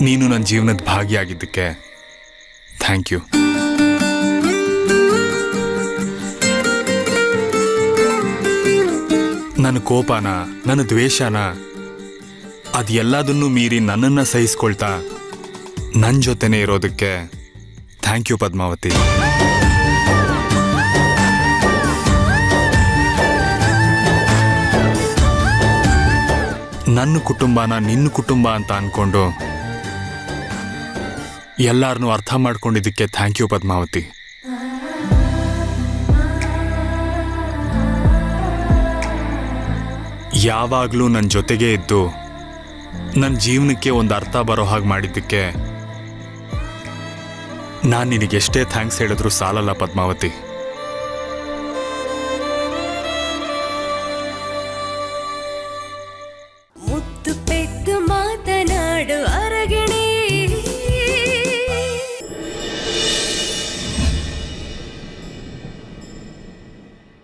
ನೀನು ನನ್ನ ಜೀವನದ ಭಾಗಿಯಾಗಿದ್ದಕ್ಕೆ ಥ್ಯಾಂಕ್ ಯು ನನ್ನ ಕೋಪನ, ನನ್ನ ದ್ವೇಷನ ಅದೆಲ್ಲದನ್ನೂ ಮೀರಿ ನನ್ನನ್ನು ಸಹಿಸ್ಕೊಳ್ತಾ ನನ್ನ ಜೊತೆನೇ ಇರೋದಕ್ಕೆ ಥ್ಯಾಂಕ್ ಯು ಪದ್ಮಾವತಿ. ನನ್ನ ಕುಟುಂಬನ ನಿನ್ನ ಕುಟುಂಬ ಅಂತ ಅನ್ಕೊಂಡು ಎಲ್ಲಾರನ್ನೂ ಅರ್ಥ ಮಾಡ್ಕೊಂಡಿದ್ದಕ್ಕೆ ಥ್ಯಾಂಕ್ ಯು ಪದ್ಮಾವತಿ. ಯಾವಾಗಲೂ ನನ್ನ ಜೊತೆಗೇ ಇದ್ದು ನನ್ನ ಜೀವನಕ್ಕೆ ಒಂದು ಅರ್ಥ ಬರೋ ಹಾಗೆ ಮಾಡಿದ್ದಕ್ಕೆ ನಾನು ನಿನಗೆಷ್ಟೇ ಥ್ಯಾಂಕ್ಸ್ ಹೇಳಿದ್ರು ಸಾಲಲ್ಲ, ಪದ್ಮಾವತಿ.